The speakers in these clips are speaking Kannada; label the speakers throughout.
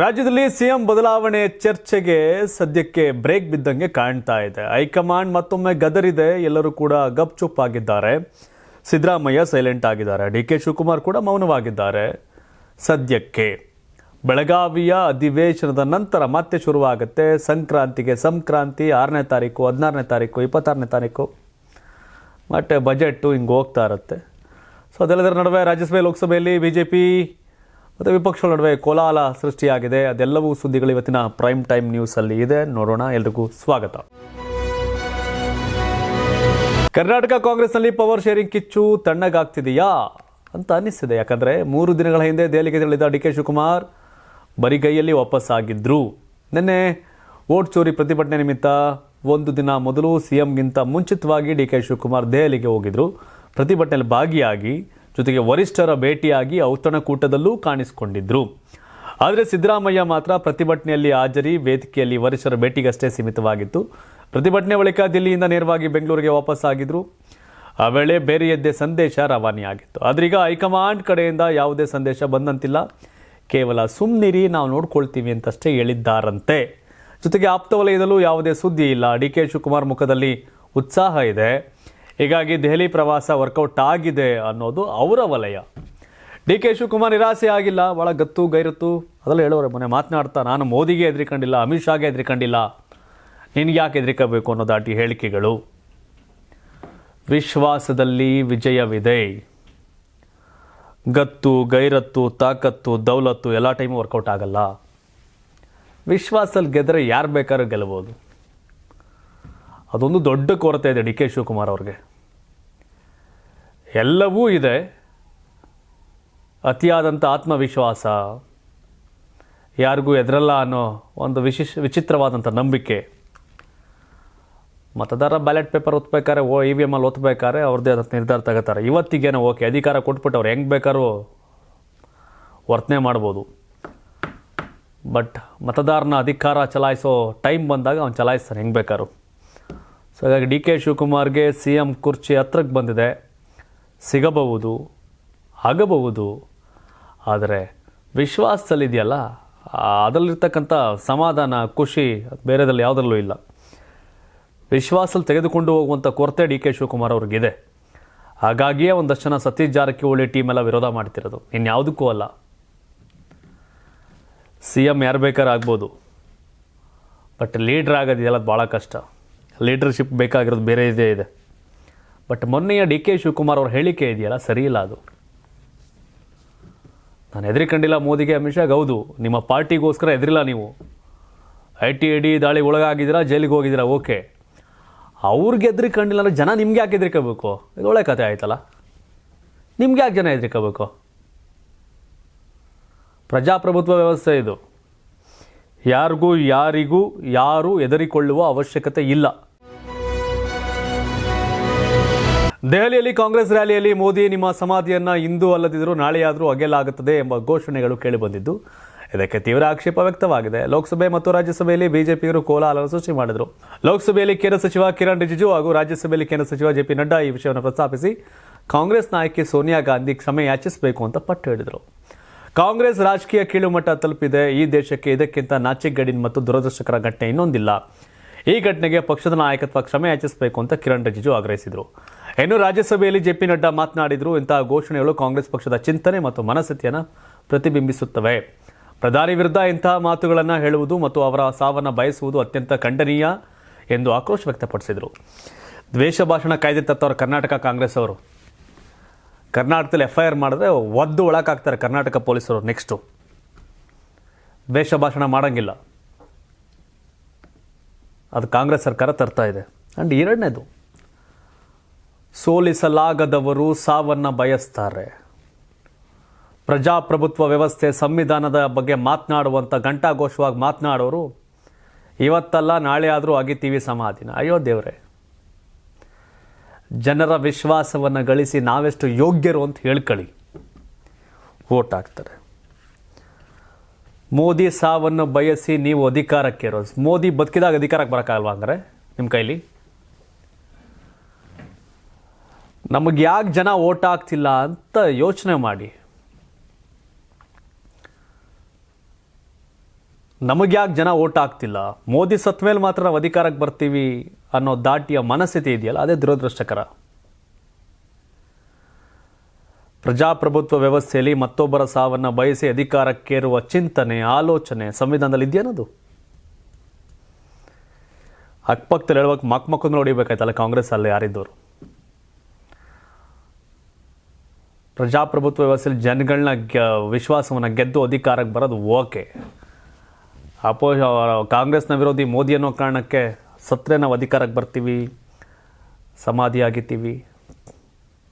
Speaker 1: ರಾಜ್ಯದಲ್ಲಿ ಸಿಎಂ ಬದಲಾವಣೆ ಚರ್ಚೆಗೆ ಸದ್ಯಕ್ಕೆ ಬ್ರೇಕ್ ಬಿದ್ದಂಗೆ ಕಾಣ್ತಾ ಇದೆ. ಹೈಕಮಾಂಡ್ ಮತ್ತೊಮ್ಮೆ ಗದರಿದೆ. ಎಲ್ಲರೂ ಕೂಡ ಗಪ್ಚುಪ್ ಆಗಿದ್ದಾರೆ. ಸಿದ್ದರಾಮಯ್ಯ ಸೈಲೆಂಟ್ ಆಗಿದ್ದಾರೆ. ಡಿ ಕೆ ಶಿವಕುಮಾರ್ ಕೂಡ ಮೌನವಾಗಿದ್ದಾರೆ. ಸದ್ಯಕ್ಕೆ ಬೆಳಗಾವಿಯ ಅಧಿವೇಶನದ ನಂತರ ಮತ್ತೆ ಶುರುವಾಗುತ್ತೆ. ಸಂಕ್ರಾಂತಿಗೆ ಸಂಕ್ರಾಂತಿ ಆರನೇ ತಾರೀಕು, ಹದಿನಾರನೇ ತಾರೀಕು, ಇಪ್ಪತ್ತಾರನೇ ತಾರೀಕು. ಮತ್ತೆ ಬಜೆಟ್ಟು ಹಿಂಗೆ ಹೋಗ್ತಾ ಇರುತ್ತೆ. ಸೊ ಅದೆಲ್ಲದರ ನಡುವೆ ರಾಜ್ಯಸಭೆ, ಲೋಕಸಭೆಯಲ್ಲಿ ಬಿ ಜೆ ಪಿ ಮತ್ತು ವಿಪಕ್ಷಗಳ ನಡುವೆ ಕೋಲಾಹಲ ಸೃಷ್ಟಿಯಾಗಿದೆ. ಅದೆಲ್ಲವೂ ಸುದ್ದಿಗಳು ಇವತ್ತಿನ ಪ್ರೈಮ್ ಟೈಮ್ ನ್ಯೂಸಲ್ಲಿ ಇದೆ. ನೋಡೋಣ. ಎಲ್ರಿಗೂ ಸ್ವಾಗತ. ಕರ್ನಾಟಕ ಕಾಂಗ್ರೆಸ್ನಲ್ಲಿ ಪವರ್ ಶೇರಿಂಗ್ ಕಿಚ್ಚು ತಣ್ಣಗಾಗ್ತಿದೆಯಾ? ಅಂತ ಅನ್ನಿಸ್ತಿದೆ. ಯಾಕಂದರೆ ಮೂರು ದಿನಗಳ ಹಿಂದೆ ದೆಹಲಿಗೆ ತೆರಳಿದ ಡಿ ಕೆ ಶಿವಕುಮಾರ್ ಬರಿಗೈಯಲ್ಲಿ ವಾಪಸ್ಸಾಗಿದ್ದರು ನಿನ್ನೆ ವೋಟ್ ಚೋರಿ ಪ್ರತಿಭಟನೆ ನಿಮಿತ್ತ ಒಂದು ದಿನ ಮೊದಲು ಸಿಎಂಗಿಂತ ಮುಂಚಿತವಾಗಿ ಡಿ ಕೆ ಶಿವಕುಮಾರ್ ದೆಹಲಿಗೆ ಹೋಗಿದ್ರು. ಪ್ರತಿಭಟನೆಯಲ್ಲಿ ಭಾಗಿಯಾಗಿ ಜೊತೆಗೆ ವರಿಷ್ಠರ ಭೇಟಿಯಾಗಿ ಔತಣಕೂಟದಲ್ಲೂ ಕಾಣಿಸಿಕೊಂಡಿದ್ರು. ಆದರೆ ಸಿದ್ದರಾಮಯ್ಯ ಮಾತ್ರ ಪ್ರತಿಭಟನೆಯಲ್ಲಿ ಹಾಜರಿ, ವೇದಿಕೆಯಲ್ಲಿ ವರಿಷ್ಠರ ಭೇಟಿಗಷ್ಟೇ ಸೀಮಿತವಾಗಿತ್ತು. ಪ್ರತಿಭಟನೆ ಬಳಿಕ ದಿಲ್ಲಿಯಿಂದ ನೇರವಾಗಿ ಬೆಂಗಳೂರಿಗೆ ವಾಪಸ್ಸಾಗಿದ್ರು ಆ ವೇಳೆ ಬೇರೆಯದ್ದೇ ಸಂದೇಶ ರವಾನೆಯಾಗಿತ್ತು. ಆದ್ರೀಗ ಹೈಕಮಾಂಡ್ ಕಡೆಯಿಂದ ಯಾವುದೇ ಸಂದೇಶ ಬಂದಂತಿಲ್ಲ. ಕೇವಲ ಸುಮ್ಮನಿರಿ ನಾವು ನೋಡ್ಕೊಳ್ತೀವಿ ಅಂತಷ್ಟೇ ಹೇಳಿದ್ದಾರಂತೆ. ಜೊತೆಗೆ ಆಪ್ತ ವಲಯದಲ್ಲೂ ಯಾವುದೇ ಸುದ್ದಿ ಇಲ್ಲ. ಡಿ ಕೆ ಶಿವಕುಮಾರ್ ಮುಖದಲ್ಲಿ ಉತ್ಸಾಹ ಇದೆ. ಹೀಗಾಗಿ ದೆಹಲಿ ಪ್ರವಾಸ ವರ್ಕೌಟ್ ಆಗಿದೆ ಅನ್ನೋದು ಅವರ ವಲಯ. ಡಿ ಕೆ ಶಿವಕುಮಾರ್ ನಿರಾಸೆ ಆಗಿಲ್ಲ ಭಾಳ ಗತ್ತು ಗೈರತ್ತು, ಅದೆಲ್ಲ ಹೇಳೋರೆ ಮೊನ್ನೆ ಮಾತನಾಡ್ತಾ, ನಾನು ಮೋದಿಗೆ ಹೆದರಿಕೊಂಡಿಲ್ಲ ಅಮಿತ್ ಶಾಗೆ ಹೆದರಿಕೊಂಡಿಲ್ಲ ನಿನ್ಗೆ ಯಾಕೆ ಹೆದರಿಕಬೇಕು ಅನ್ನೋ ದಾಟಿ ಹೇಳಿಕೆಗಳು. ವಿಶ್ವಾಸದಲ್ಲಿ ವಿಜಯವಿದೆ. ಗತ್ತು, ಗೈರತ್ತು, ತಾಕತ್ತು, ದೌಲತ್ತು, ಎಲ್ಲ ಟೈಮು ವರ್ಕೌಟ್ ಆಗಲ್ಲ. ವಿಶ್ವಾಸದಲ್ಲಿ ಗೆದ್ದರೆ ಯಾರು ಬೇಕಾದ್ರೂ ಗೆಲ್ಬೋದು. ಅದೊಂದು ದೊಡ್ಡ ಕೊರತೆ ಇದೆ ಡಿ ಕೆ ಶಿವಕುಮಾರ್ ಅವ್ರಿಗೆ. ಎಲ್ಲವೂ ಇದೆ. ಅತಿಯಾದಂಥ ಆತ್ಮವಿಶ್ವಾಸ, ಯಾರಿಗೂ ಎದುರಲ್ಲ ಅನ್ನೋ ಒಂದು ವಿಶಿಷ್ ವಿಚಿತ್ರವಾದಂಥ ನಂಬಿಕೆ. ಮತದಾರ ಬ್ಯಾಲೆಟ್ ಪೇಪರ್ ಓದ್ಬೇಕಾದ್ರೆ ಓ, ಇ ವಿ ಎಮಲ್ಲಿ ಓದ್ಬೇಕಾದ್ರೆ ಅವ್ರದ್ದೇ ಅದಕ್ಕೆ ನಿರ್ಧಾರ ತಗೋತಾರೆ. ಇವತ್ತಿಗೇನೋ ಓಕೆ, ಅಧಿಕಾರ ಕೊಟ್ಬಿಟ್ಟು ಅವ್ರು ಹೆಂಗೆ ಬೇಕಾದ್ರೂ ವರ್ತನೆ ಮಾಡ್ಬೋದು. ಬಟ್ ಮತದಾರನ ಅಧಿಕಾರ ಚಲಾಯಿಸೋ ಟೈಮ್ ಬಂದಾಗ ಅವ್ನು ಚಲಾಯಿಸ್ತಾನೆ, ಹೆಂಗೆ ಬೇಕಾದ್ರು. ಸೊ ಹಾಗಾಗಿ ಡಿ ಕೆ ಶಿವಕುಮಾರ್ಗೆ ಸಿ ಎಂ ಕುರ್ಚಿ ಹತ್ರಕ್ಕೆ ಬಂದಿದೆ. ಸಿಗಬಹುದು, ಆಗಬಹುದು, ಆದರೆ ವಿಶ್ವಾಸದಲ್ಲಿದೆಯಲ್ಲ? ಅದರಲ್ಲಿರ್ತಕ್ಕಂಥ ಸಮಾಧಾನ, ಖುಷಿ ಬೇರೆದಲ್ಲಿ ಯಾವುದರಲ್ಲೂ ಇಲ್ಲ. ವಿಶ್ವಾಸದಲ್ಲಿ ತೆಗೆದುಕೊಂಡು ಹೋಗುವಂಥ ಕೊರತೆ ಡಿ ಕೆ ಶಿವಕುಮಾರ್ ಅವ್ರಿಗಿದೆ. ಹಾಗಾಗಿಯೇ ಒಂದಷ್ಟು ಜನ ಸತೀಶ್ ಜಾರಕಿಹೊಳಿ ಟೀಮ್ ಎಲ್ಲ ವಿರೋಧ ಮಾಡ್ತಿರೋದು. ಇನ್ಯಾವುದಕ್ಕೂ ಅಲ್ಲ. ಸಿ ಎಂ ಯಾರು ಬೇಕಾದ್ರೂ ಆಗ್ಬೋದು. ಬಟ್ ಲೀಡ್ರ್ ಆಗೋದಿದೆಯಲ್ಲ ಅದು ಭಾಳ ಕಷ್ಟ. ಲೀಡರ್ಶಿಪ್ ಬೇಕಾಗಿರೋದು ಬೇರೆ ಇದೇ ಇದೆ. ಬಟ್ ಮೊನ್ನೆಯ ಡಿ ಕೆ ಶಿವಕುಮಾರ್ ಅವ್ರ ಹೇಳಿಕೆ ಇದೆಯಲ್ಲ, ಸರಿ ಇಲ್ಲ ಅದು. ನಾನು ಹೆದರಿಕೊಂಡಿಲ್ಲ ಮೋದಿಗೆ, ಅಮಿತ್ ಶಾಗ್ ಹೌದು, ನಿಮ್ಮ ಪಾರ್ಟಿಗೋಸ್ಕರ ಎದುರಿಲ್ಲ ನೀವು. ಐ ಟಿ ಐ ಡಿ ದಾಳಿ ಒಳಗಾಗಿದ್ದೀರಾ, ಜೈಲಿಗೆ ಹೋಗಿದ್ದೀರಾ, ಓಕೆ. ಅವ್ರಿಗೆ ಹೆದರಿಕೊಂಡಿಲ್ಲ ಅಂದರೆ ಜನ ನಿಮ್ಗೆ ಯಾಕೆ ಹೆದರಿಕೋಬೇಕು ಇದು ಒಳ್ಳೆ ಕತೆ ಆಯ್ತಲ್ಲ. ನಿಮ್ಗೆ ಯಾಕೆ ಜನ ಹೆದರಿಕೋಬೇಕು ಪ್ರಜಾಪ್ರಭುತ್ವ ವ್ಯವಸ್ಥೆ ಇದು. ಯಾರಿಗೂ ಯಾರಿಗೂ, ಯಾರು ಹೆದರಿಕೊಳ್ಳುವ ಅವಶ್ಯಕತೆ ಇಲ್ಲ. ದೆಹಲಿಯಲ್ಲಿ ಕಾಂಗ್ರೆಸ್ ರ್ಯಾಲಿಯಲ್ಲಿ ಮೋದಿ ನಿಮ್ಮ ಸಮಾಧಿಯನ್ನು ಇಂದು ಅಲ್ಲದಿದ್ದರೂ ನಾಳೆಯಾದರೂ ಅಗೆಯಲಾಗುತ್ತದೆ ಎಂಬ ಘೋಷಣೆಗಳು ಕೇಳಿಬಂದಿದ್ದು, ಇದಕ್ಕೆ ತೀವ್ರ ಆಕ್ಷೇಪ ವ್ಯಕ್ತವಾಗಿದೆ. ಲೋಕಸಭೆ ಮತ್ತು ರಾಜ್ಯಸಭೆಯಲ್ಲಿ ಬಿಜೆಪಿಯವರು ಕೋಲಾಹಲ ಸೃಷ್ಟಿ ಮಾಡಿದರು. ಲೋಕಸಭೆಯಲ್ಲಿ ಕೇಂದ್ರ ಸಚಿವ ಕಿರಣ್ ರಿಜಿಜು ಹಾಗೂ ರಾಜ್ಯಸಭೆಯಲ್ಲಿ ಕೇಂದ್ರ ಸಚಿವ ಜೆ ಪಿ ನಡ್ಡಾ ಈ ವಿಷಯವನ್ನು ಪ್ರಸ್ತಾಪಿಸಿ, ಕಾಂಗ್ರೆಸ್ ನಾಯಕಿ ಸೋನಿಯಾ ಗಾಂಧಿ ಕ್ಷಮೆ ಯಾಚಿಸಬೇಕು ಅಂತ ಪಟ್ಟು ಹಿಡಿದರು ಕಾಂಗ್ರೆಸ್ ರಾಜಕೀಯ ಕೀಳುಮಟ್ಟ ತಲುಪಿದೆ. ಈ ದೇಶಕ್ಕೆ ಇದಕ್ಕಿಂತ ನಾಚಿಗಡಿನ್ ಮತ್ತು ದುರದೃಷ್ಟಕರ ಘಟನೆ ಇನ್ನೊಂದಿಲ್ಲ. ಈ ಘಟನೆಗೆ ಪಕ್ಷದ ನಾಯಕತ್ವ ಕ್ಷಮೆ ಯಾಚಿಸಬೇಕು ಅಂತ ಕಿರಣ್ ರಿಜಿಜು ಆಗ್ರಹಿಸಿದರು. ಇನ್ನು ರಾಜ್ಯಸಭೆಯಲ್ಲಿ ಜೆ ಪಿ ನಡ್ಡಾ ಮಾತನಾಡಿದರು ಇಂತಹ ಘೋಷಣೆಗಳು ಕಾಂಗ್ರೆಸ್ ಪಕ್ಷದ ಚಿಂತನೆ ಮತ್ತು ಮನಸ್ಥಿತಿಯನ್ನು ಪ್ರತಿಬಿಂಬಿಸುತ್ತವೆ. ಪ್ರಧಾನಿ ವಿರುದ್ಧ ಇಂತಹ ಮಾತುಗಳನ್ನು ಹೇಳುವುದು ಮತ್ತು ಅವರ ಸಾವನ್ನು ಬಯಸುವುದು ಅತ್ಯಂತ ಖಂಡನೀಯ ಎಂದು ಆಕ್ರೋಶ ವ್ಯಕ್ತಪಡಿಸಿದರು. ದ್ವೇಷ ಭಾಷಣ ಕಾಯ್ದೆ ತತ್ತವರು ಕರ್ನಾಟಕ ಕಾಂಗ್ರೆಸ್ ಅವರು. ಕರ್ನಾಟಕದಲ್ಲಿ ಎಫ್ ಐ ಆರ್ ಮಾಡಿದ್ರೆ ಒದ್ದು ಒಳಕಾಗ್ತಾರೆ ಕರ್ನಾಟಕ ಪೊಲೀಸರು ನೆಕ್ಸ್ಟು. ದ್ವೇಷ ಭಾಷಣ ಮಾಡೋಂಗಿಲ್ಲ. ಅದು ಕಾಂಗ್ರೆಸ್ ಸರ್ಕಾರ ತರ್ತಾ ಇದೆ. ಆ್ಯಂಡ್ ಎರಡನೇದು ಸೋಲಿಸಲಾಗದವರು ಸಾವನ್ನು ಬಯಸ್ತಾರೆ. ಪ್ರಜಾಪ್ರಭುತ್ವ ವ್ಯವಸ್ಥೆ ಸಂವಿಧಾನದ ಬಗ್ಗೆ ಮಾತನಾಡುವಂಥ ಘಂಟಾಘೋಷವಾಗಿ ಮಾತನಾಡೋರು, ಇವತ್ತಲ್ಲ ನಾಳೆ ಆದರೂ ಅಗಿತೀವಿ ಸಮಾಧಿನ. ಅಯ್ಯೋ ದೇವರೇ. ಜನರ ವಿಶ್ವಾಸವನ್ನು ಗಳಿಸಿ ನಾವೆಷ್ಟು ಯೋಗ್ಯರು ಅಂತ ಹೇಳ್ಕೊಳ್ಳಿ ವೋಟ್ ಹಾಕ್ತಾರೆ. ಮೋದಿ ಸಾವನ್ನು ಬಯಸಿ ನೀವು ಅಧಿಕಾರಕ್ಕೆ ಇರೋ ಮೋದಿ ಬದುಕಿದಾಗ ಅಧಿಕಾರಕ್ಕೆ ಬರೋಕ್ಕಾಗಲ್ವಾ ಅಂದರೆ ನಿಮ್ಮ ಕೈಲಿ? ನಮಗೆ ಯಾಕೆ ಜನ ಓಟ್ ಆಗ್ತಿಲ್ಲ ಅಂತ ಯೋಚನೆ ಮಾಡಿ. ನಮಗೆ ಯಾಕೆ ಜನ ಓಟ್ ಆಗ್ತಿಲ್ಲ ಮೋದಿ ಸತ್ ಮೇಲೆ ಮಾತ್ರ ನಾವು ಅಧಿಕಾರಕ್ಕೆ ಬರ್ತೀವಿ ಅನ್ನೋ ದಾಟಿಯ ಮನಸ್ಥಿತಿ ಇದೆಯಲ್ಲ, ಅದೇ ದುರದೃಷ್ಟಕರ. ಪ್ರಜಾಪ್ರಭುತ್ವ ವ್ಯವಸ್ಥೆಯಲ್ಲಿ ಮತ್ತೊಬ್ಬರ ಸಾವನ್ನು ಬಯಸಿ ಅಧಿಕಾರಕ್ಕೇರುವ ಚಿಂತನೆ, ಆಲೋಚನೆ ಸಂವಿಧಾನದಲ್ಲಿ ಇದೆಯೇನದು ಅಕ್ಕಪಕ್ಕದಲ್ಲಿ ಹೇಳ್ಬೇಕು ಮಕ್ಕ ಮಕ್ಕಂದು ನೋಡಿಬೇಕಾಯ್ತಲ್ಲ ಕಾಂಗ್ರೆಸ್ ಅಲ್ಲಿ ಯಾರಿದ್ದವರು ಪ್ರಜಾಪ್ರಭುತ್ವ ವ್ಯವಸ್ಥೆಯಲ್ಲಿ ಜನಗಳನ್ನ ವಿಶ್ವಾಸವನ್ನು ಗೆದ್ದು ಅಧಿಕಾರಕ್ಕೆ ಬರೋದು ಓಕೆ. ಅಪೋ ಕಾಂಗ್ರೆಸ್ನ ವಿರೋಧಿ ಮೋದಿ ಅನ್ನೋ ಕಾರಣಕ್ಕೆ ಸತ್ರೆ ನಾವು ಅಧಿಕಾರಕ್ಕೆ ಬರ್ತೀವಿ ಸಮಾಧಿ ಆಗಿತ್ತೀವಿ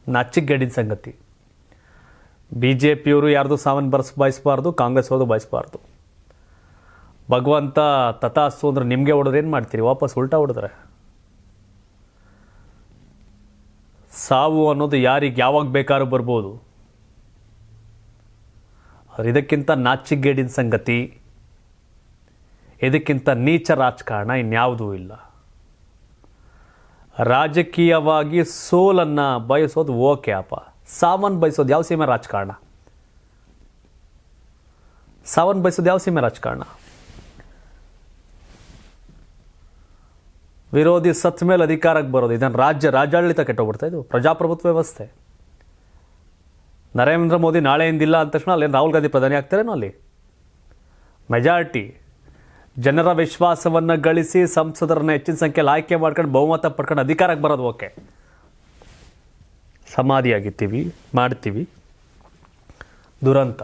Speaker 1: ನಚ್ಚಿಗೆಡಿದ ಸಂಗತಿ. ಬಿ ಜೆ ಪಿಯವರು ಯಾರ್ದು ಸಾವನ್ನು ಬರ್ಸ್, ಬಯಸಬಾರ್ದು, ಕಾಂಗ್ರೆಸ್ ಅವರು ಬಯಸಬಾರ್ದು. ಭಗವಂತ ತಥಾಸ್ತು ಅಂದ್ರೆ ನಿಮಗೆ ಹೊಡೆದ್ರೆ ಏನು ಮಾಡ್ತೀರಿ? ವಾಪಸ್ ಉಲ್ಟಾ ಹೊಡೆದ್ರೆ? ಸಾವು ಅನ್ನೋದು ಯಾರಿಗೆ ಯಾವಾಗ ಬೇಕಾದ್ರೂ ಬರ್ಬೋದು. ಆದರೆ ಇದಕ್ಕಿಂತ ನಾಚಿಗೇಡಿನ ಸಂಗತಿ, ಇದಕ್ಕಿಂತ ನೀಚ ರಾಜಕಾರಣ ಇನ್ಯಾವುದೂ ಇಲ್ಲ. ರಾಜಕೀಯವಾಗಿ ಸೋಲನ್ನು ಬಯಸೋದು ಓಕೆ ಅಪ್ಪ. ಸಾವನ್ ಬಯಸೋದು ಯಾವ ಸೀಮೆ ರಾಜಕಾರಣ? ಸಾವನ್ ಬಯಸೋದು ಯಾವ ಸೀಮೆ ರಾಜಕಾರಣ? ವಿರೋಧಿ ಸತ್ ಮೇಲೆ ಅಧಿಕಾರಕ್ಕೆ ಬರೋದು. ಇದನ್ನು ರಾಜ್ಯ ರಾಜ್ಯಾಡಳಿತ ಕೆಟ್ಟೋಗ್ಬಿಡ್ತಾ ಇದು. ಪ್ರಜಾಪ್ರಭುತ್ವ ವ್ಯವಸ್ಥೆ. ನರೇಂದ್ರ ಮೋದಿ ನಾಳೆಯಿಂದಿಲ್ಲ ಅಂದ ತಕ್ಷಣ ಅಲ್ಲಿ ರಾಹುಲ್ ಗಾಂಧಿ ಪ್ರಧಾನಿ ಆಗ್ತಾರೇನೋ ಅಲ್ಲಿ? ಮೆಜಾರಿಟಿ. ಜನರ ವಿಶ್ವಾಸವನ್ನು ಗಳಿಸಿ ಸಂಸದರನ್ನ ಹೆಚ್ಚಿನ ಸಂಖ್ಯೆಯಲ್ಲಿ ಆಯ್ಕೆ ಮಾಡ್ಕೊಂಡು ಬಹುಮತ ಪಡ್ಕೊಂಡು ಅಧಿಕಾರಕ್ಕೆ ಬರೋದು ಓಕೆ. ಸಮಾಧಿಯಾಗಿರ್ತೀವಿ, ಮಾಡ್ತೀವಿ. ದುರಂತ.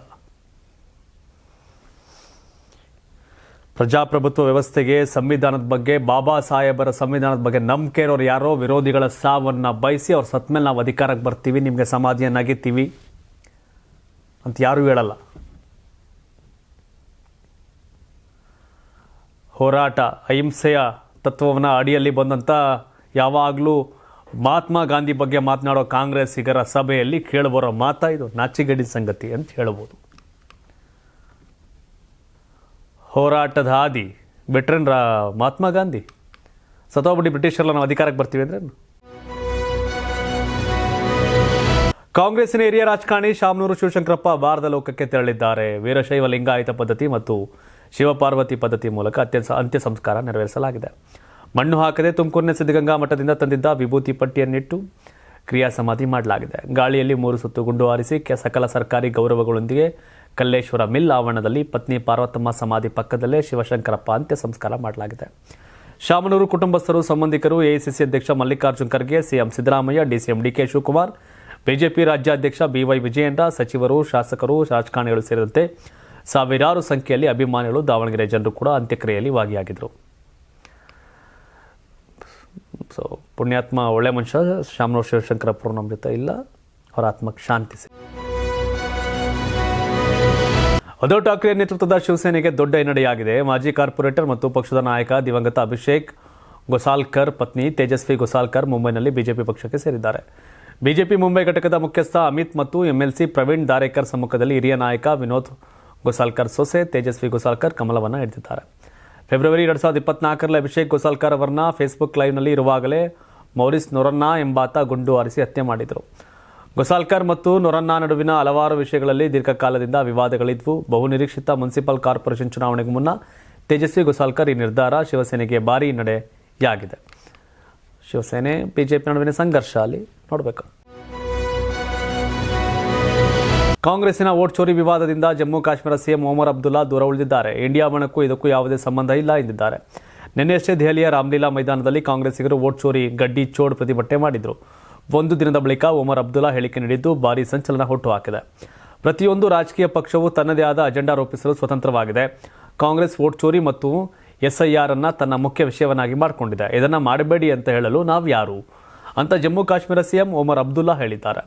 Speaker 1: ಪ್ರಜಾಪ್ರಭುತ್ವ ವ್ಯವಸ್ಥೆಗೆ ಸಂವಿಧಾನದ ಬಗ್ಗೆ, ಬಾಬಾ ಸಾಹೇಬರ ಸಂವಿಧಾನದ ಬಗ್ಗೆ ನಂಬಿಕೆ ಇರೋರು ಯಾರೋ ವಿರೋಧಿಗಳ ಸಾವನ್ನು ಬಯಸಿ ಅವ್ರು ಸತ್ ಮೇಲೆ ನಾವು ಅಧಿಕಾರಕ್ಕೆ ಬರ್ತೀವಿ, ನಿಮಗೆ ಸಮಾಧಿಯನ್ನಾಗಿರ್ತೀವಿ ಅಂತ ಯಾರೂ ಹೇಳಲ್ಲ. ಹೋರಾಟ, ಅಹಿಂಸೆಯ ತತ್ವವನ್ನು ಅಡಿಯಲ್ಲಿ ಬಂದಂಥ ಯಾವಾಗಲೂ ಮಹಾತ್ಮ ಗಾಂಧಿ ಬಗ್ಗೆ ಮಾತನಾಡೋ ಕಾಂಗ್ರೆಸ್ಸಿಗರ ಸಭೆಯಲ್ಲಿ ಕೇಳಿಬರೋ ಮಾತಾ ಇದು ನಾಚಿಗಡಿ ಸಂಗತಿ ಅಂತ ಹೇಳ್ಬೋದು. ಹೋರಾಟದ ಹಾದಿ ಬಿಟ್ರೇನ್ ರಾ ಮಹಾತ್ಮ ಗಾಂಧಿ. ಸತೋಬಡಿ ಬ್ರಿಟಿಷರೆಲ್ಲ ನಾವು ಅಧಿಕಾರಕ್ಕೆ ಬರ್ತೀವಿ ಅಂದ್ರೆ ಕಾಂಗ್ರೆಸ್ನ ಹಿರಿಯ ರಾಜಕಾರಣಿ ಶಾಮನೂರು ಶಿವಶಂಕರಪ್ಪ ಭಾರತ ಲೋಕಕ್ಕೆ ತೆರಳಿದ್ದಾರೆ. ವೀರಶೈವ ಲಿಂಗಾಯತ ಪದ್ಧತಿ ಮತ್ತು ಶಿವಪಾರ್ವತಿ ಪದ್ಧತಿ ಮೂಲಕ ಅತ್ಯಂತ ಅಂತ್ಯ ಸಂಸ್ಕಾರ ನೆರವೇರಿಸಲಾಗಿದೆ. ಮಣ್ಣು ಹಾಕದೆ ತುಮಕೂರಿನ ಸಿದ್ಧಗಂಗಾ ಮಠದಿಂದ ತಂದಿದ್ದ ವಿಭೂತಿ ಪಟ್ಟಿಯನ್ನಿಟ್ಟು ಕ್ರಿಯಾ ಸಮಾಧಿ ಮಾಡಲಾಗಿದೆ. ಗಾಳಿಯಲ್ಲಿ ಮೂರು ಸುತ್ತು ಗುಂಡು ಹಾರಿಸಿ ಸಕಲ ಸರ್ಕಾರಿ ಗೌರವಗಳೊಂದಿಗೆ ಕಲ್ಲೇಶ್ವರ ಮಿಲ್ ಆವರಣದಲ್ಲಿ ಪತ್ನಿ ಪಾರ್ವತಮ್ಮ ಸಮಾಧಿ ಪಕ್ಕದಲ್ಲೇ ಶಿವಶಂಕರಪ್ಪ ಅಂತ್ಯ ಸಂಸ್ಕಾರ ಮಾಡಲಾಗಿದೆ ಶಾಮನೂರು ಕುಟುಂಬಸ್ಥರು ಸಂಬಂಧಿಕರು ಎಐಸಿಸಿ ಅಧ್ಯಕ್ಷ Mallikarjun Kharge, CM Siddaramaiah, DCM DK Shivakumar, BJP ರಾಜ್ಯಾಧ್ಯಕ್ಷ ಬಿವೈ ವಿಜಯೇಂದ್ರ, ಸಚಿವರು, ಶಾಸಕರು, ರಾಜಕಾರಣಿಗಳು ಸೇರಿದಂತೆ ಸಾವಿರಾರು ಸಂಖ್ಯೆಯಲ್ಲಿ ಅಭಿಮಾನಿಗಳು, ದಾವಣಗೆರೆ ಜನರು ಕೂಡ ಅಂತ್ಯಕ್ರಿಯೆಯಲ್ಲಿ ಭಾಗಿಯಾಗಿದ್ದರು ಸೊ ಪುಣ್ಯಾತ್ಮ ಒಳ್ಳೆ ಮನುಷ್ಯ, ಶಾಮನೂರು ಶಿವಶಂಕರಪ್ಪರು ನಮ್ಮ ಜೊತೆ ಇಲ್ಲ ಅವರ ಆತ್ಮಕ್ಕೆ ಶಾಂತಿ ಸಿಗಲಿ. ಉದ್ಧವ್ ಠಾಕ್ರೆ ನೇತೃತ್ವದ ಶಿವಸೇನೆಗೆ ದೊಡ್ಡ ಹಿನ್ನಡೆಯಾಗಿದೆ. ಮಾಜಿ ಕಾರ್ಪೊರೇಟರ್ ಮತ್ತು ಪಕ್ಷದ ನಾಯಕ ದಿವಂಗತ ಅಭಿಷೇಕ್ ಗೊಸಾಲ್ಕರ್, ಪತ್ನಿ ತೇಜಸ್ವಿ ಗೊಸಾಲ್ಕರ್ ಮುಂಬೈನಲ್ಲಿ ಬಿಜೆಪಿ ಪಕ್ಷಕ್ಕೆ ಸೇರಿದ್ದಾರೆ. ಬಿಜೆಪಿ ಮುಂಬೈ ಘಟಕದ ಮುಖ್ಯಸ್ಥ ಅಮಿತ್ ಮತ್ತು ಎಂಎಲ್ಸಿ ಪ್ರವೀಣ್ ದಾರೇಕರ್ ಸಮ್ಮುಖದಲ್ಲಿ ಹಿರಿಯ ನಾಯಕ ವಿನೋದ್ ಗೊಸಾಲ್ಕರ್ ಸೊಸೆ ತೇಜಸ್ವಿ ಗೊಸಾಲ್ಕರ್ ಕಮಲವನ್ನು ಹಿಡಿದಿದ್ದಾರೆ. ಫೆಬ್ರವರಿ ಎರಡು ಸಾವಿರದ ಇಪ್ಪತ್ನಾಲ್ಕರಲ್ಲಿ ಅಭಿಷೇಕ್ ಗೊಸಾಲ್ಕರ್ ಅವರನ್ನ ಫೇಸ್ಬುಕ್ ಲೈವ್ನಲ್ಲಿ ಇರುವಾಗಲೇ ಮೌರಿಸ್ ನೊರನ್ನ ಎಂಬಾತ ಗುಂಡು ಹಾರಿಸಿ ಹತ್ಯೆ ಮಾಡಿದರು. ಗೊಸಾಲ್ಕರ್ ಮತ್ತು ನೊರನ್ನ ನಡುವಿನ ಹಲವಾರು ವಿಷಯಗಳಲ್ಲಿ ದೀರ್ಘಕಾಲದಿಂದ ವಿವಾದಗಳಿದ್ವು. ಬಹುನಿರೀಕ್ಷಿತ ಮುನ್ಸಿಪಲ್ ಕಾರ್ಪೊರೇಷನ್ ಚುನಾವಣೆಗೂ ಮುನ್ನ ತೇಜಸ್ವಿ ಗೊಸಾಲ್ಕರ್ ಈ ನಿರ್ಧಾರ ಶಿವಸೇನೆಗೆ ಭಾರೀ ನಡೆಯಾಗಿದೆ. ಶಿವಸೇನೆ, ಬಿಜೆಪಿ ನಡುವಿನ ಸಂಘರ್ಷ ಅಲ್ಲಿ ನೋಡಬೇಕು. ಕಾಂಗ್ರೆಸ್ನ ವೋಟ್ ಚೋರಿ ವಿವಾದದಿಂದ ಜಮ್ಮು ಕಾಶ್ಮೀರ ಸಿಎಂ ಒಮರ್ ಅಬ್ದುಲ್ಲಾ ದೂರ ಉಳಿದಿದ್ದಾರೆ. ಇಂಡಿಯಾ ಬಣಕ್ಕೂ ಇದಕ್ಕೂ ಯಾವುದೇ ಸಂಬಂಧ ಇಲ್ಲ ಎಂದಿದ್ದಾರೆ. ನಿನ್ನೆಯಷ್ಟೇ ದೆಹಲಿಯ ರಾಮ್ಲೀಲಾ ಮೈದಾನದಲ್ಲಿ ಕಾಂಗ್ರೆಸ್ಸಿಗರು ವೋಟ್ ಚೋರಿ ಗಡ್ಡಿ ಚೋಡ್ ಪ್ರತಿಭಟನೆ ಮಾಡಿದ್ರು. ಒಂದು ದಿನದ ಬಳಿಕ ಒಮರ್ ಅಬ್ದುಲ್ಲಾ ಹೇಳಿಕೆ ನೀಡಿದ್ದು ಭಾರೀ ಸಂಚಲನ ಹುಟ್ಟುಹಾಕಿದೆ. ಪ್ರತಿಯೊಂದು ರಾಜಕೀಯ ಪಕ್ಷವು ತನ್ನದೇ ಆದ ಅಜೆಂಡಾ ರೂಪಿಸಲು ಸ್ವತಂತ್ರವಾಗಿದೆ. ಕಾಂಗ್ರೆಸ್ ವೋಟ್ ಚೋರಿ ಮತ್ತು ಎಸ್ಐಆರ್ ಅನ್ನ ತನ್ನ ಮುಖ್ಯ ವಿಷಯವನ್ನಾಗಿ ಮಾಡಿಕೊಂಡಿದೆ. ಇದನ್ನ ಮಾಡಬೇಡಿ ಅಂತ ಹೇಳಲು ನಾವು ಯಾರು? ಅಂತ ಜಮ್ಮು ಕಾಶ್ಮೀರ ಸಿಎಂ ಒಮರ್ ಅಬ್ದುಲ್ಲಾ ಹೇಳಿದ್ದಾರೆ.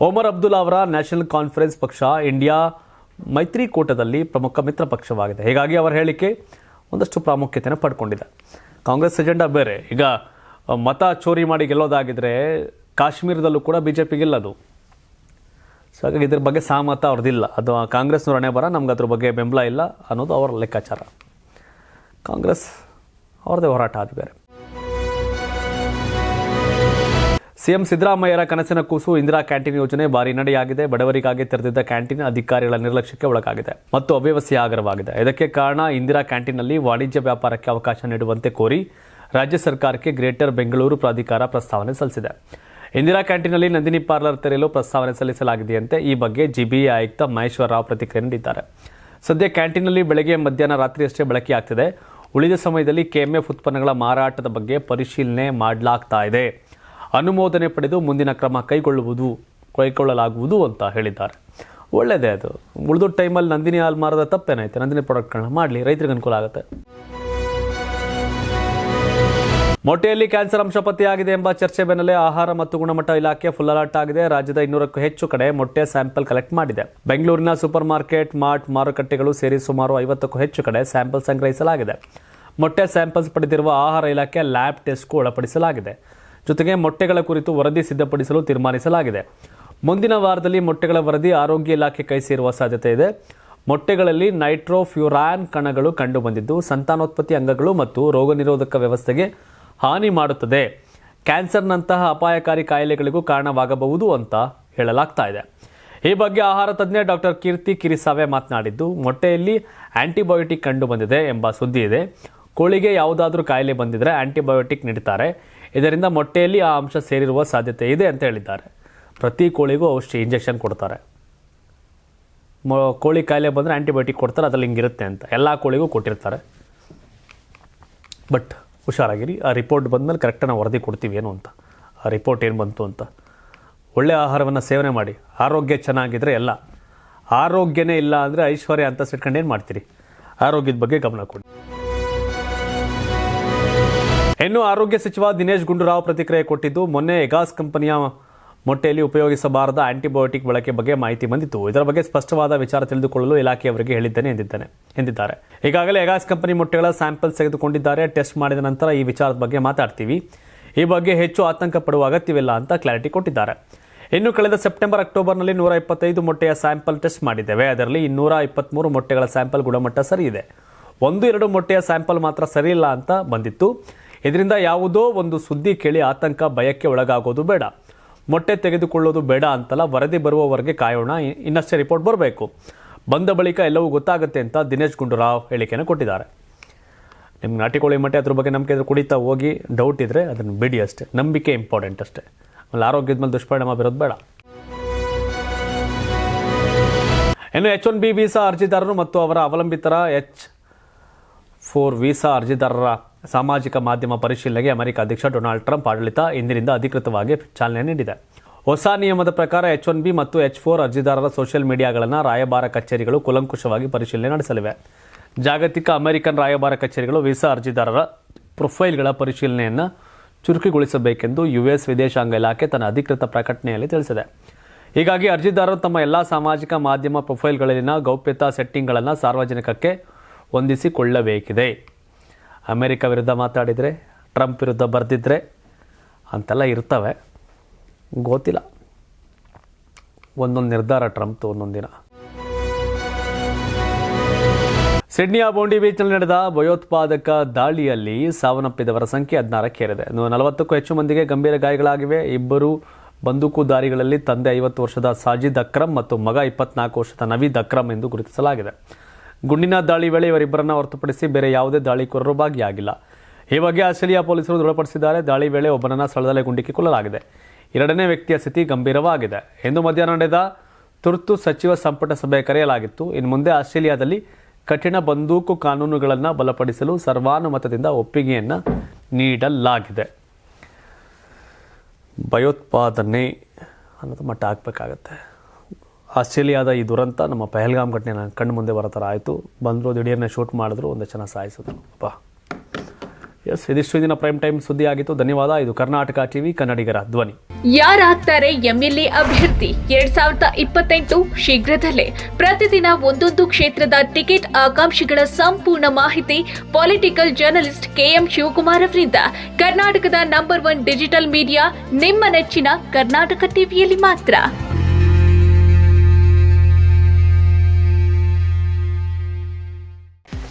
Speaker 1: ಒಮರ್ ಅಬ್ದುಲ್ಲಾ ಅವರ ನ್ಯಾಷನಲ್ ಕಾನ್ಫರೆನ್ಸ್ ಪಕ್ಷ ಇಂಡಿಯಾ ಮೈತ್ರಿಕೂಟದಲ್ಲಿ ಪ್ರಮುಖ ಮಿತ್ರ ಪಕ್ಷವಾಗಿದೆ. ಹೀಗಾಗಿ ಅವರ ಹೇಳಿಕೆ ಒಂದಷ್ಟು ಪ್ರಾಮುಖ್ಯತೆಯನ್ನು ಪಡ್ಕೊಂಡಿದೆ. ಕಾಂಗ್ರೆಸ್ ಅಜೆಂಡಾ ಬೇರೆ. ಈಗ ಮತ ಚೋರಿ ಮಾಡಿ ಗೆಲ್ಲೋದಾಗಿದ್ರೆ ಕಾಶ್ಮೀರದಲ್ಲೂ ಕೂಡ ಬಿ ಜೆ ಪಿಗಿಲ್ಲ ಅದು. ಸೊ ಹಾಗಾಗಿ ಇದ್ರ ಬಗ್ಗೆ ಸಹಮತ ಅವ್ರದ್ದಿಲ್ಲ ಅದು ಕಾಂಗ್ರೆಸ್ನವ್ರ ಹಣೆ ಬರ ನಮ್ಗೆ ಅದ್ರ ಬಗ್ಗೆ ಬೆಂಬಲ ಇಲ್ಲ ಅನ್ನೋದು ಅವರ ಲೆಕ್ಕಾಚಾರ. ಕಾಂಗ್ರೆಸ್ ಅವ್ರದ್ದೇ ಹೋರಾಟ ಅದು ಬೇರೆ. ಸಿಎಂ ಸಿದ್ದರಾಮಯ್ಯರ ಕನಸಿನ ಕೂಸು ಇಂದಿರಾ ಕ್ಯಾಂಟೀನ್ ಯೋಜನೆ ಭಾರಿ ನಡೆಯಾಗಿದೆ. ಬಡವರಿಗಾಗಿ ತೆರೆದಿದ್ದ ಕ್ಯಾಂಟೀನ್ ಅಧಿಕಾರಿಗಳ ನಿರ್ಲಕ್ಷ್ಯಕ್ಕೆ ಒಳಗಾಗಿದೆ. ಮತ್ತು ಅವ್ಯವಸ್ಥೆಯ ಆಗರವಾಗಿದೆ. ಇದಕ್ಕೆ ಕಾರಣ ಇಂದಿರಾ ಕ್ಯಾಂಟೀನ್ನಲ್ಲಿ ವಾಣಿಜ್ಯ ವ್ಯಾಪಾರಕ್ಕೆ ಅವಕಾಶ ನೀಡುವಂತೆ ಕೋರಿ ರಾಜ್ಯ ಸರ್ಕಾರಕ್ಕೆ ಗ್ರೇಟರ್ ಬೆಂಗಳೂರು ಪ್ರಾಧಿಕಾರ ಪ್ರಸ್ತಾವನೆ ಸಲ್ಲಿಸಿದೆ. ಇಂದಿರಾ ಕ್ಯಾಂಟೀನ್ನಲ್ಲಿ ನಂದಿನಿ ಪಾರ್ಲರ್ ತೆರೆಯಲು ಪ್ರಸ್ತಾವನೆ ಸಲ್ಲಿಸಲಾಗಿದೆಯಂತೆ ಈ ಬಗ್ಗೆ ಜಿಬಿಎ ಆಯುಕ್ತ ಮಹೇಶ್ವರ ರಾವ್ ಪ್ರತಿಕ್ರಿಯೆ ನೀಡಿದ್ದಾರೆ. ಸದ್ಯ ಕ್ಯಾಂಟೀನ್ನಲ್ಲಿ ಬೆಳಗ್ಗೆ ಮಧ್ಯಾಹ್ನ ರಾತ್ರಿಯಷ್ಟೇ ಬಳಕೆಯಾಗ್ತಿದೆ ಉಳಿದ ಸಮಯದಲ್ಲಿ ಕೆಎಂಎಫ್ ಉತ್ಪನ್ನಗಳ ಮಾರಾಟದ ಬಗ್ಗೆ ಪರಿಶೀಲನೆ ಮಾಡಲಾಗ್ತಾ ಇದೆ. ಅನುಮೋದನೆ ಪಡೆದು ಮುಂದಿನ ಕ್ರಮ ಕೈಗೊಳ್ಳುವುದು, ಕೈಗೊಳ್ಳಲಾಗುವುದು ಅಂತ ಹೇಳಿದ್ದಾರೆ. ಒಳ್ಳೆಯದೇ ಅದು. ಉಳಿದ ಟೈಮಲ್ಲಿ ನಂದಿನಿ ಹಾಲು ಮಾರದ ತಪ್ಪೇನೈತೆ ನಂದಿನಿ ಪ್ರಾಡಕ್ಟ್ಗಳನ್ನ ಮಾಡಲಿ. ರೈತರಿಗೆ ಅನುಕೂಲ ಆಗುತ್ತೆ. ಮೊಟ್ಟೆಯಲ್ಲಿ ಕ್ಯಾನ್ಸರ್ ಅಂಶ ಪತ್ತೆಯಾಗಿದೆ ಎಂಬ ಚರ್ಚೆ ಬೆನ್ನಲ್ಲೇ ಆಹಾರ ಮತ್ತು ಗುಣಮಟ್ಟ ಇಲಾಖೆ ಫುಲ್ ಅಲರ್ಟ್ ಆಗಿದೆ ರಾಜ್ಯದ ಇನ್ನೂರಕ್ಕೂ ಹೆಚ್ಚು ಕಡೆ ಮೊಟ್ಟೆ ಸ್ಯಾಂಪಲ್ ಕಲೆಕ್ಟ್ ಮಾಡಿದೆ. ಬೆಂಗಳೂರಿನ ಸೂಪರ್ ಮಾರ್ಕೆಟ್ ಮಾರ್ಟ್ ಮಾರುಕಟ್ಟೆಗಳು ಸೇರಿ ಸುಮಾರು ಐವತ್ತಕ್ಕೂ ಹೆಚ್ಚು ಕಡೆ ಸ್ಯಾಂಪಲ್ ಸಂಗ್ರಹಿಸಲಾಗಿದೆ. ಮೊಟ್ಟೆ ಸ್ಯಾಂಪಲ್ಸ್ ಪಡೆದಿರುವ ಆಹಾರ ಇಲಾಖೆ ಲ್ಯಾಬ್ ಟೆಸ್ಟ್ಗೂ ಒಳಪಡಿಸಲಾಗಿದೆ. ಜೊತೆಗೆ ಮೊಟ್ಟೆಗಳ ಕುರಿತು ವರದಿ ಸಿದ್ಧಪಡಿಸಲು ತೀರ್ಮಾನಿಸಲಾಗಿದೆ. ಮುಂದಿನ ವಾರದಲ್ಲಿ ಮೊಟ್ಟೆಗಳ ವರದಿ ಆರೋಗ್ಯ ಇಲಾಖೆ ಕೈ ಸೇರುವ ಸಾಧ್ಯತೆ ಇದೆ. ಮೊಟ್ಟೆಗಳಲ್ಲಿ ನೈಟ್ರೋಫ್ಯೂರಾನ್ ಕಣಗಳು ಕಂಡುಬಂದಿದ್ದು, ಸಂತಾನೋತ್ಪತ್ತಿ ಅಂಗಗಳು ಮತ್ತು ರೋಗನಿರೋಧಕ ವ್ಯವಸ್ಥೆಗೆ ಹಾನಿ ಮಾಡುತ್ತದೆ. ಕ್ಯಾನ್ಸರ್ನಂತಹ ಅಪಾಯಕಾರಿ ಕಾಯಿಲೆಗಳಿಗೂ ಕಾರಣವಾಗಬಹುದು ಅಂತ ಹೇಳಲಾಗ್ತಾ ಇದೆ. ಈ ಬಗ್ಗೆ ಆಹಾರ ತಜ್ಞ ಡಾಕ್ಟರ್ ಕೀರ್ತಿ ಕಿರಿಸಾವೆ ಮಾತನಾಡಿದ್ದು, ಮೊಟ್ಟೆಯಲ್ಲಿ ಆ್ಯಂಟಿಬಯೋಟಿಕ್ ಕಂಡು ಬಂದಿದೆ ಎಂಬ ಸುದ್ದಿ ಇದೆ. ಕೋಳಿಗೆ ಯಾವುದಾದ್ರೂ ಕಾಯಿಲೆ ಬಂದಿದ್ರೆ ಆ್ಯಂಟಿಬಯೋಟಿಕ್ ನೀಡುತ್ತಾರೆ ಇದರಿಂದ ಮೊಟ್ಟೆಯಲ್ಲಿ ಆ ಅಂಶ ಸೇರಿರುವ ಸಾಧ್ಯತೆ ಇದೆ ಅಂತ ಹೇಳಿದ್ದಾರೆ. ಪ್ರತಿ ಕೋಳಿಗೂ ಔಷಧಿ ಇಂಜೆಕ್ಷನ್ ಕೊಡ್ತಾರೆ. ಕೋಳಿ ಕಾಯಿಲೆ ಬಂದರೆ ಆಂಟಿಬಯೋಟಿಕ್ ಕೊಡ್ತಾರೆ, ಅದರಲ್ಲಿ ಹಿಂಗಿರುತ್ತೆ ಅಂತ. ಎಲ್ಲ ಕೋಳಿಗೂ ಕೊಟ್ಟಿರ್ತಾರೆ. ಬಟ್ ಹುಷಾರಾಗಿರಿ. ಆ ರಿಪೋರ್ಟ್ ಬಂದಮೇಲೆ ಕರೆಕ್ಟಾಗಿ ನಾವು ವರದಿ ಕೊಡ್ತೀವಿ ಏನು ಅಂತ. ಆ ರಿಪೋರ್ಟ್ ಏನು ಬಂತು ಅಂತ. ಒಳ್ಳೆಯ ಆಹಾರವನ್ನು ಸೇವನೆ ಮಾಡಿ. ಆರೋಗ್ಯ ಚೆನ್ನಾಗಿದ್ರೆ ಎಲ್ಲ. ಆರೋಗ್ಯನೇ ಇಲ್ಲ ಅಂದರೆ ಐಶ್ವರ್ಯ ಅಂತ ಸಿಟ್ಕೊಂಡು ಏನು ಮಾಡ್ತೀರಿ? ಆರೋಗ್ಯದ ಬಗ್ಗೆ ಗಮನ ಕೊಡಿ. ಇನ್ನು ಆರೋಗ್ಯ ಸಚಿವ ದಿನೇಶ್ ಗುಂಡೂರಾವ್ ಪ್ರತಿಕ್ರಿಯೆ ಕೊಟ್ಟಿದ್ದು, ಮೊನ್ನೆ ಎಗಾಸ್ ಕಂಪನಿಯ ಮೊಟ್ಟೆಯಲ್ಲಿ ಉಪಯೋಗಿಸಬಾರದ ಆಂಟಿಬಯೋಟಿಕ್ ಬಳಕೆ ಬಗ್ಗೆ ಮಾಹಿತಿ ಬಂದಿತ್ತು. ಇದರ ಬಗ್ಗೆ ಸ್ಪಷ್ಟವಾದ ವಿಚಾರ ತಿಳಿದುಕೊಳ್ಳಲು ಇಲಾಖೆಯವರಿಗೆ ಹೇಳಿದ್ದೇನೆ ಎಂದಿದ್ದೇನೆ, ಎಂದಿದ್ದಾರೆ. ಈಗಾಗಲೇ ಎಗಾಸ್ ಕಂಪನಿ ಮೊಟ್ಟೆಗಳ ಸ್ಯಾಂಪಲ್ಸ್ ತೆಗೆದುಕೊಂಡಿದ್ದಾರೆ. ಟೆಸ್ಟ್ ಮಾಡಿದ ನಂತರ ಈ ವಿಚಾರದ ಬಗ್ಗೆ ಮಾತಾಡ್ತೀವಿ. ಈ ಬಗ್ಗೆ ಹೆಚ್ಚು ಆತಂಕ ಪಡುವ ಅಗತ್ಯವಿಲ್ಲ ಅಂತ ಕ್ಲಾರಿಟಿ ಕೊಟ್ಟಿದ್ದಾರೆ. ಇನ್ನು ಕಳೆದ ಸೆಪ್ಟೆಂಬರ್, ಅಕ್ಟೋಬರ್ನಲ್ಲಿ ನೂರ ಇಪ್ಪತ್ತೈದು ಮೊಟ್ಟೆಯ ಸ್ಯಾಂಪಲ್ ಟೆಸ್ಟ್ ಮಾಡಿದ್ದೇವೆ. ಅದರಲ್ಲಿ ಇನ್ನೂರ ಇಪ್ಪತ್ತ್ಮೂರು ಮೊಟ್ಟೆಗಳ ಸ್ಯಾಂಪಲ್ ಗುಣಮಟ್ಟ ಸರಿ ಇದೆ. ಒಂದು, ಎರಡು ಮೊಟ್ಟೆಯ ಸ್ಯಾಂಪಲ್ ಮಾತ್ರ ಸರಿಯಿಲ್ಲ ಅಂತ ಬಂದಿತ್ತು. ಇದರಿಂದ ಯಾವುದೋ ಒಂದು ಸುದ್ದಿ ಕೇಳಿ ಆತಂಕ, ಭಯಕ್ಕೆ ಒಳಗಾಗೋದು ಬೇಡ. ಮೊಟ್ಟೆ ತೆಗೆದುಕೊಳ್ಳೋದು ಬೇಡ ಅಂತಲ್ಲ ವರದಿ ಬರುವವರೆಗೆ ಕಾಯೋಣ. ಇನ್ನಷ್ಟೇ ರಿಪೋರ್ಟ್ ಬರಬೇಕು. ಬಂದ ಬಳಿಕ ಎಲ್ಲವೂ ಗೊತ್ತಾಗುತ್ತೆ ಅಂತ ದಿನೇಶ್ ಗುಂಡೂರಾವ್ ಹೇಳಿಕೆಯನ್ನು ಕೊಟ್ಟಿದ್ದಾರೆ. ನಿಮ್ಗೆ ನಾಟಿ ಕೋಳಿ ಮೊಟ್ಟೆ ಅದ್ರ ಬಗ್ಗೆ ನಂಬಿಕೆ ಇದ್ರೆ ಕುಡಿತಾ ಹೋಗಿ ಡೌಟ್ ಇದ್ದರೆ ಅದನ್ನು ಬಿಡಿ ಅಷ್ಟೇ. ನಂಬಿಕೆ ಇಂಪಾರ್ಟೆಂಟ್ ಅಷ್ಟೇ. ಆಮೇಲೆ ಆರೋಗ್ಯದ ಮೇಲೆ ದುಷ್ಪರಿಣಾಮ ಬೀರೋದು ಬೇಡ. ಇನ್ನು ಎಚ್ ಒನ್ ಬಿ ವೀಸಾ ಅರ್ಜಿದಾರರು ಮತ್ತು ಅವರ ಅವಲಂಬಿತರ ಎಚ್ ಫೋರ್ ವೀಸಾ ಅರ್ಜಿದಾರರ ಸಾಮಾಜಿಕ ಮಾಧ್ಯಮ ಪರಿಶೀಲನೆಗೆ ಅಮೆರಿಕ ಅಧ್ಯಕ್ಷ ಡೊನಾಲ್ಡ್ ಟ್ರಂಪ್ ಆಡಳಿತ ಇಂದಿನಿಂದ ಅಧಿಕೃತವಾಗಿ ಚಾಲನೆ ನೀಡಿದೆ. ಹೊಸ ನಿಯಮದ ಪ್ರಕಾರ ಎಚ್ ಒನ್ ಬಿ ಮತ್ತು ಎಚ್ ಫೋರ್ ಅರ್ಜಿದಾರರ ಸೋಷಿಯಲ್ ಮೀಡಿಯಾಗಳನ್ನು ರಾಯಭಾರ ಕಚೇರಿಗಳು ಕುಲಂಕುಷವಾಗಿ ಪರಿಶೀಲನೆ ನಡೆಸಲಿವೆ. ಜಾಗತಿಕ ಅಮೆರಿಕನ್ ರಾಯಭಾರ ಕಚೇರಿಗಳು ವೀಸಾ ಅರ್ಜಿದಾರರ ಪ್ರೊಫೈಲ್ಗಳ ಪರಿಶೀಲನೆಯನ್ನು ಚುರುಕುಗೊಳಿಸಬೇಕೆಂದು ಯುಎಸ್ ವಿದೇಶಾಂಗ ಇಲಾಖೆ ತನ್ನ ಅಧಿಕೃತ ಪ್ರಕಟಣೆಯಲ್ಲಿ ತಿಳಿಸಿದೆ. ಹೀಗಾಗಿ ಅರ್ಜಿದಾರರು ತಮ್ಮ ಎಲ್ಲ ಸಾಮಾಜಿಕ ಮಾಧ್ಯಮ ಪ್ರೊಫೈಲ್ಗಳಲ್ಲಿನ ಗೌಪ್ಯತಾ ಸೆಟ್ಟಿಂಗ್ಗಳನ್ನು ಸಾರ್ವಜನಿಕಕ್ಕೆ ಹೊಂದಿಸಿಕೊಳ್ಳಬೇಕಿದೆ. ಅಮೆರಿಕ ವಿರುದ್ಧ ಮಾತಾಡಿದರೆ, ಟ್ರಂಪ್ ವಿರುದ್ಧ ಬರೆದಿದ್ರೆ ಅಂತೆಲ್ಲ ಇರ್ತವೆ. ಗೊತ್ತಿಲ್ಲ. ಒಂದೊಂದು ನಿರ್ಧಾರ ಟ್ರಂಪ್ದು, ಒಂದೊಂದು ದಿನ. ಸಿಡ್ನಿಯ ಬೋಂಡಿ ಬೀಚ್ನಲ್ಲಿ ನಡೆದ ಭಯೋತ್ಪಾದಕ ದಾಳಿಯಲ್ಲಿ ಸಾವನ್ನಪ್ಪಿದವರ ಸಂಖ್ಯೆ ಹದಿನಾರಕ್ಕೇರಿದೆ ನಲವತ್ತಕ್ಕೂ ಹೆಚ್ಚು ಮಂದಿಗೆ ಗಂಭೀರ ಗಾಯಗಳಾಗಿವೆ. ಇಬ್ಬರು ಬಂದೂಕುದಾರಿಗಳಲ್ಲಿ ತಂದೆ ಐವತ್ತು ವರ್ಷದ ಸಾಜಿದ್ ಅಕ್ರಮ್ ಮತ್ತು ಮಗ ಇಪ್ಪತ್ನಾಲ್ಕು ವರ್ಷದ ನವೀದ್ ಅಕ್ರಮ್ ಎಂದು ಗುರುತಿಸಲಾಗಿದೆ. ಗುಂಡಿನ ದಾಳಿ ವೇಳೆ ಇವರಿಬ್ಬರನ್ನು ಹೊರತುಪಡಿಸಿ ಬೇರೆ ಯಾವುದೇ ದಾಳಿಕೋರರು ಭಾಗಿಯಾಗಿಲ್ಲ. ಈ ಬಗ್ಗೆ ಆಸ್ಟ್ರೇಲಿಯಾ ಪೊಲೀಸರು ದೃಢಪಡಿಸಿದ್ದಾರೆ. ದಾಳಿ ವೇಳೆ ಒಬ್ಬನನ್ನ ಸ್ಥಳದಲ್ಲೇ ಗುಂಡಿಕ್ಕಿ ಕೊಲ್ಲಲಾಗಿದೆ. ಎರಡನೇ ವ್ಯಕ್ತಿಯ ಸ್ಥಿತಿ ಗಂಭೀರವಾಗಿದೆ. ಎಂದು ಮಧ್ಯಾಹ್ನ ನಡೆದ ತುರ್ತು ಸಚಿವ ಸಂಪುಟ ಸಭೆ ಕರೆಯಲಾಗಿತ್ತು. ಇನ್ನು ಮುಂದೆ ಆಸ್ಟ್ರೇಲಿಯಾದಲ್ಲಿ ಕಠಿಣ ಬಂದೂಕು ಕಾನೂನುಗಳನ್ನು ಬಲಪಡಿಸಲು ಸರ್ವಾನುಮತದಿಂದ ಒಪ್ಪಿಗೆಯನ್ನು ನೀಡಲಾಗಿದೆ. ಭಯೋತ್ಪಾದನೆ ಅನ್ನೋದು ಮಟ್ಟ ಹಾಕಬೇಕಾಗತ್ತೆ. ಆಸ್ಟ್ರೇಲಿಯಾದ ಈ ದುರಂತ ನಮ್ಮ ಪಹಲ್ಗಾಮ್ ಘಟನೆ ನನ್ನ ಕಣ್ಣು ಮುಂದೆ ಬರೋ ಥರ ಆಯಿತು. ಬಂದರು, ದಿಢೀರ್ನ ಶೂಟ್ ಮಾಡಿದ್ರು, ಒಂದು ಜನ ಸಾಯಿಸಿದ್ರು. ಅಪ್ಪ. ಎಸ್ ಇದಿಷ್ಟು ದಿನ ಪ್ರೈಮ್ ಟೈಮ್ ಸುದ್ದಿ ಆಗಿತ್ತು. ಧನ್ಯವಾದ. ಇದು ಕರ್ನಾಟಕ ಟಿವಿ, ಕನ್ನಡಿಗರ ಧ್ವನಿ.
Speaker 2: ಯಾರಾಗ್ತಾರೆ ಎಂಎಲ್ಎ ಅಭ್ಯರ್ಥಿ? ಎರಡ್ ಸಾವಿರದ ಇಪ್ಪತ್ತೆಂಟು ಶೀಘ್ರದಲ್ಲೇ. ಪ್ರತಿದಿನ ಒಂದೊಂದು ಕ್ಷೇತ್ರದ ಟಿಕೆಟ್ ಆಕಾಂಕ್ಷಿಗಳ ಸಂಪೂರ್ಣ ಮಾಹಿತಿ ಪೊಲಿಟಿಕಲ್ ಜರ್ನಲಿಸ್ಟ್ ಕೆಎಂ ಶಿವಕುಮಾರ್ ಅವರಿಂದ. ಕರ್ನಾಟಕದ ನಂಬರ್ ಒನ್ ಡಿಜಿಟಲ್ ಮೀಡಿಯಾ ನಿಮ್ಮ ನೆಚ್ಚಿನ ಕರ್ನಾಟಕ ಟಿವಿಯಲ್ಲಿ ಮಾತ್ರ.